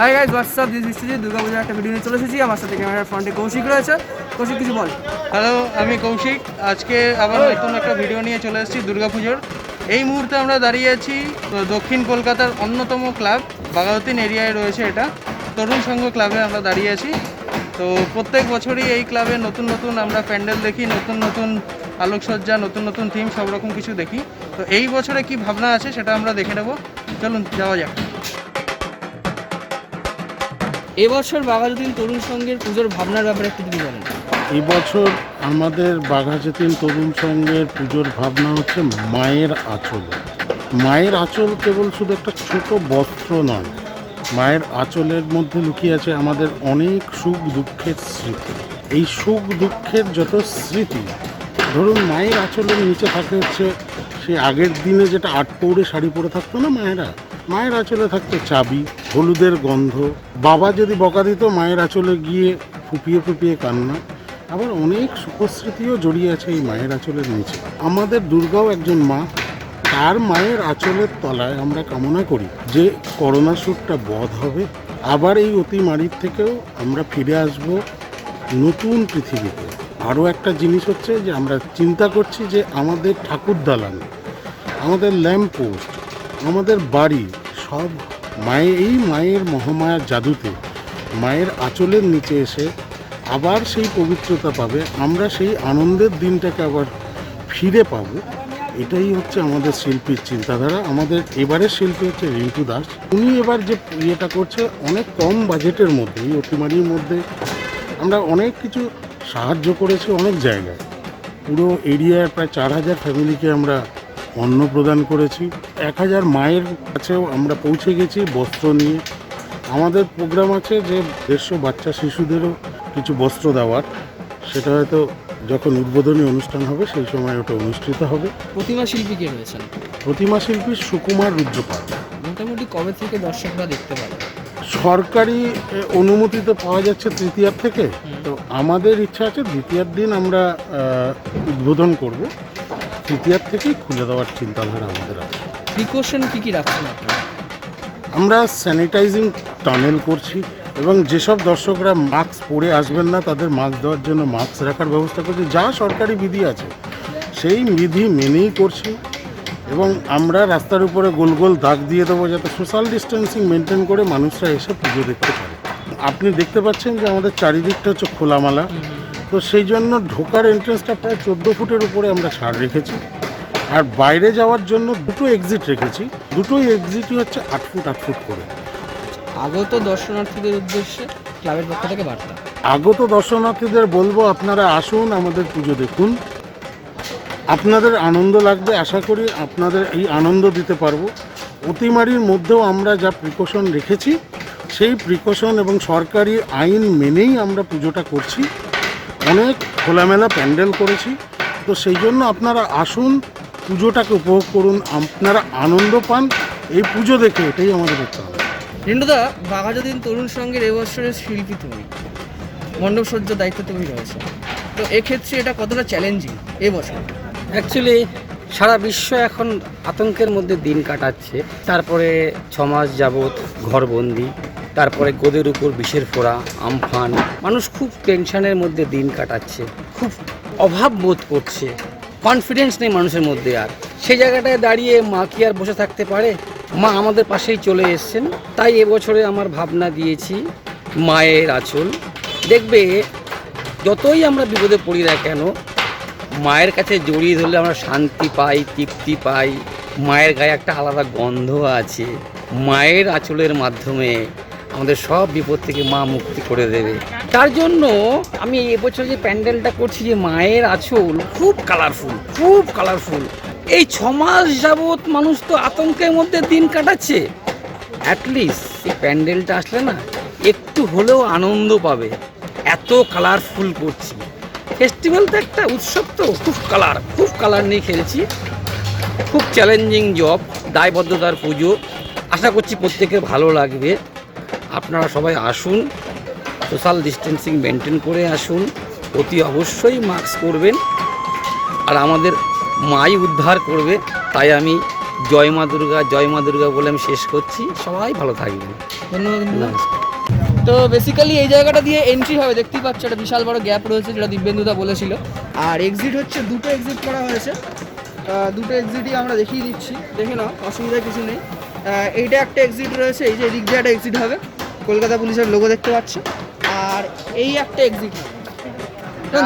Hi guys what's up this Biswajit Durga পূজার একটা video নিয়ে চলে এসেছি। আমার সাথে ক্যামেরার ফ্রন্টে কৌশিক রয়েছে। কৌশিক কিছু বল। হ্যালো আমি কৌশিক। আজকে আবার নতুন একটা ভিডিও নিয়ে চলে এসেছি দুর্গাপুজোর এই মুহূর্তে আমরা দাঁড়িয়ে আছি দক্ষিণ কলকাতার অন্যতম ক্লাব বাগাওতিন এরিয়ায় রয়েছে এটা। তরুণ সংঘ ক্লাবে আমরা দাঁড়িয়ে আছি। তো প্রত্যেক বছরই এই ক্লাবে নতুন নতুন আমরা প্যান্ডেল দেখি নতুন নতুন আলোকসজ্জা নতুন নতুন থিম সব রকম কিছু দেখি। তো এই বছরে কি ভাবনা আছে সেটা আমরা দেখে নেব। চলুন যাওয়া যাক। এবছর বাঘাযতীন তরুণ সংঘের পুজোর ভাবনার ব্যাপারে একটু যদি বলেন। এবছর আমাদের বাঘাযতীন তরুণ সংঘের পুজোর ভাবনা হচ্ছে মায়ের আঁচল। মায়ের আঁচল কেবল শুধু একটা ছোট বস্ত্র নয়, মায়ের আঁচলের মধ্যে লুকিয়ে আছে আমাদের অনেক সুখ দুঃখের স্মৃতি। এই সুখ দুঃখের যত স্মৃতি, ধরুন মায়ের আঁচলের নিচে থাকে হচ্ছে সেই আগের দিনে যেটা আট পৌরে শাড়ি পরে থাকতো না মায়েরা, মায়ের আঁচলে থাকতো চাবি হলুদের গন্ধ। বাবা যদি বকা দিত, মায়ের আঁচলে গিয়ে ফুপিয়ে ফুপিয়ে কান্না। আবার অনেক সুখস্মৃতিও জড়িয়ে আছে এই মায়ের আঁচলের নিচে। আমাদের দুর্গাও একজন মা। তার মায়ের আঁচলের তলায় আমরা কামনা করি যে করোনা সুরটা বধ হবে। আবার এই অতিমারির থেকেও আমরা ফিরে আসব নতুন পৃথিবীতে। আরও একটা জিনিস হচ্ছে যে আমরা চিন্তা করছি যে আমাদের ঠাকুর দালান আমাদের ল্যাম্প পোস্ট আমাদের বাড়ি সব মায়ের এই মায়ের মহামায়ার জাদুতে, মায়ের আঁচলের নিচে এসে আবার সেই পবিত্রতা পাবে, আমরা সেই আনন্দের দিনটাকে আবার ফিরে পাব। এটাই হচ্ছে আমাদের শিল্পীর চিন্তাধারা। আমাদের এবারের শিল্পী হচ্ছে রিন্টু দাস। উনি এবার যে ইয়েটা করছে, অনেক কম বাজেটের মধ্যে, এই অতিমারির মধ্যে আমরা অনেক কিছু সাহায্য করেছি অনেক জায়গায়। পুরো এরিয়ার প্রায় চার হাজার ফ্যামিলিকে আমরা অন্ন প্রদান করেছি। এক হাজার মায়ের কাছেও আমরা পৌঁছে গেছি বস্ত্র নিয়ে। আমাদের প্রোগ্রাম আছে যে দেড়শো বাচ্চা শিশুদেরও কিছু বস্ত্র দেওয়ার। সেটা হয়তো যখন উদ্বোধনী অনুষ্ঠান হবে সেই সময় ওটা অনুষ্ঠিত হবে। প্রতিমা শিল্পী কে রয়েছেন? প্রতিমা শিল্পী সুকুমার রুদ্রপাল। মোটামুটি কবে থেকে দর্শকরা দেখতে পাবে সরকারি এ, অনুমতি তো পাওয়া যাচ্ছে তৃতীয়ার থেকে। তো আমাদের ইচ্ছা আছে দ্বিতীয়ার দিন আমরা আহ, উদ্বোধন করব। তৃতীয়ার থেকেই খুলে দেওয়ার চিন্তাধারা আমাদের আছে। প্রিকশন কী কি রাখছেন আপনারা? আমরা স্যানিটাইজিং টানেল করছি এবং যেসব দর্শকরা মাস্ক পরে আসবেন না তাদের মাস্ক দেওয়ার জন্য মাস্ক রাখার ব্যবস্থা করছি। যা সরকারি বিধি আছে সেই বিধি মেনেই করছি এবং আমরা রাস্তার উপরে গোল গোল দাগ দিয়ে দেবো যাতে সোশ্যাল ডিস্টেন্সিং মেনটেন করে মানুষরা এসে পুজো দেখতে পারে। আপনি দেখতে পাচ্ছেন যে আমাদের চারিদিকটা হচ্ছে খোলামালা। তো সেই জন্য ঢোকার এন্ট্রেন্সটা প্রায় চোদ্দ ফুটের উপরে আমরা ছাড় রেখেছি। আর বাইরে যাওয়ার জন্য দুটো এক্সিট রেখেছি। দুটোই এক্সিটই হচ্ছে আট ফুট আট ফুট করে। আগত দর্শনার্থীদের উদ্দেশ্যে ক্লাবের পক্ষ থেকে বার্তা। আগত দর্শনার্থীদের বলব আপনারা আসুন আমাদের পুজো দেখুন। আপনাদের আনন্দ লাগবে আশা করি আপনাদের এই আনন্দ দিতে পারব। অতিমারির মধ্যেও আমরা যা প্রিকশন রেখেছি সেই প্রিকশন এবং সরকারি আইন মেনেই আমরা পুজোটা করছি। অনেক খোলামেলা প্যান্ডেল করেছি। তো সেই জন্য আপনারা আসুন পুজোটাকে উপভোগ করুন আপনারা আনন্দ পান। এই পুজো দেখে এটাই আমাদের করতে হবে। রিন্টুদা বাঘাযতীন তরুণ সংঘের এবছরের শিল্পী তুমি। মণ্ডপ সজ্জার দায়িত্ব তুমি রয়েছে। তো এক্ষেত্রে এটা কতটা চ্যালেঞ্জিং এবছর অ্যাকচুয়ালি সারা বিশ্ব এখন আতঙ্কের মধ্যে দিন কাটাচ্ছে। তারপরে ছমাস মাস যাবৎ ঘরবন্দি। তারপরে গোদের উপর বিষের ফোড়া আমফান মানুষ খুব টেনশনের মধ্যে দিন কাটাচ্ছে, খুব অভাব বোধ করছে। কনফিডেন্স নেই মানুষের মধ্যে আর। সেই জায়গাটায় দাঁড়িয়ে মা কি আর বসে থাকতে পারে? মা আমাদের পাশেই চলে এসছেন। তাই এবছরে আমার ভাবনা দিয়েছি, মায়ের আঁচল। দেখবে, যতই আমরা বিপদে পড়ি না কেন, মায়ের কাছে জড়িয়ে ধরলে আমরা শান্তি পাই, তৃপ্তি পাই। মায়ের গায়ে একটা আলাদা গন্ধ আছে। মায়ের আঁচলের মাধ্যমে আমাদের সব বিপদ থেকে মা মুক্তি করে দেবে। তার জন্য আমি এবছর যে প্যান্ডেলটা করছি, যে মায়ের আঁচল, খুব কালারফুল খুব কালারফুল এই ছ মাস যাবৎ মানুষ তো আতঙ্কের মধ্যে দিন কাটাচ্ছে। অ্যাটলিস্ট এই প্যান্ডেলটা আসলে না, একটু হলেও আনন্দ পাবে। এত কালারফুল করছি। ফেস্টিভ্যাল তো একটা উৎসব তো, খুব কালার খুব কালার নিয়ে খেলছি। খুব চ্যালেঞ্জিং জব দায়বদ্ধতার পুজো। আশা করছি প্রত্যেকের ভালো লাগবে। আপনারা সবাই আসুন সোশ্যাল ডিস্টেন্সিং মেনটেন করে আসুন অতি অবশ্যই মাস্ক করবেন আর আমাদের মাই উদ্ধার করবে তাই আমি জয় মা দুর্গা জয় মা দুর্গা বলে আমি শেষ করছি। সবাই ভালো থাকবেন। ধন্যবাদ। তো বেসিক্যালি এই জায়গাটা দিয়ে এন্ট্রি হবে দেখতেই পাচ্ছ একটা বিশাল বড় গ্যাপ রয়েছে যেটা দিব্যেন্দুদা বলেছিল। আর এক্সিট হচ্ছে দুটো এক্সিট করা হয়েছে। দুটো এক্সিটই আমরা দেখিয়ে দিচ্ছি। দেখে নাও অসুবিধা কিছু নেই। এইটা একটা এক্সিট রয়েছে এই যে এদিক দিয়ে একটা এক্সিট হবে। কলকাতা পুলিশের লোগো দেখতে পাচ্ছ। আর এই একটা এক্সিট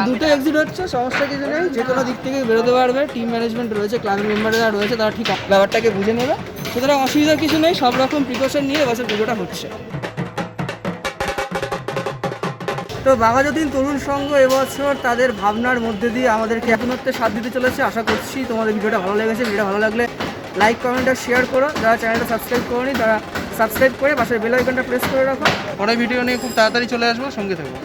দুটো এক্সিট হচ্ছে, সমস্যা কিছু নেই যে কোনো দিক থেকে বেরোতে পারবে টিম ম্যানেজমেন্ট রয়েছে ক্লাবের মেম্বাররা রয়েছে, তারা ঠিক ব্যাপারটাকে বুঝে নেবে। সুতরাং অসুবিধার কিছু নেই, সব রকম প্রিকশন নিয়ে এবছর পুজোটা হচ্ছে। তো বাঘাযতীন তরুণ সংঘ এবছর তাদের ভাবনার মধ্যে দিয়ে আমাদেরকে এখনত্বে সাথ দিতে চলেছে। আশা করছি তোমাদের ভিডিওটা ভালো লেগেছে। ভিডিওটা ভালো লাগলে লাইক কমেন্ট আর শেয়ার করো। যারা চ্যানেলটা সাবস্ক্রাইব করোনি, তারা সাবস্ক্রাইব করে পাশের বেল আইকনটা প্রেস করে রাখো। পরে ভিডিও নিয়ে খুব তাড়াতাড়ি চলে আসব, সঙ্গে থাকব।